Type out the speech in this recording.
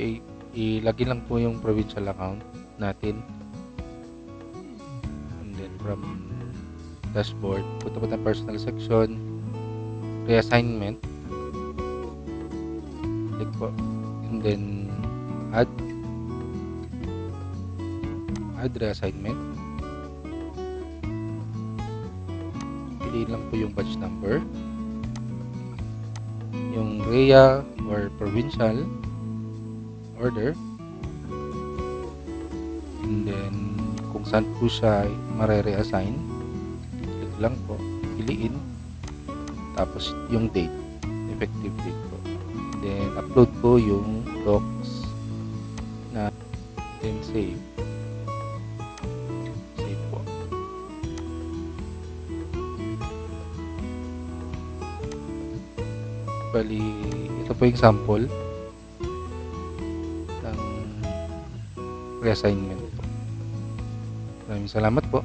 i- ilagay lang po yung provincial account natin. And then from dashboard, punta po tayo personal section, reassignment. Click po. And then add add reassignment. Piliin lang po yung batch number. Yung REA or provincial order. And then kung saan po siya mare-reassign, click lang po, piliin. Tapos yung date, effective date po. Then upload po yung docs na then save. Save po. Bali, ito po yung sample reassignment po. Maraming salamat po.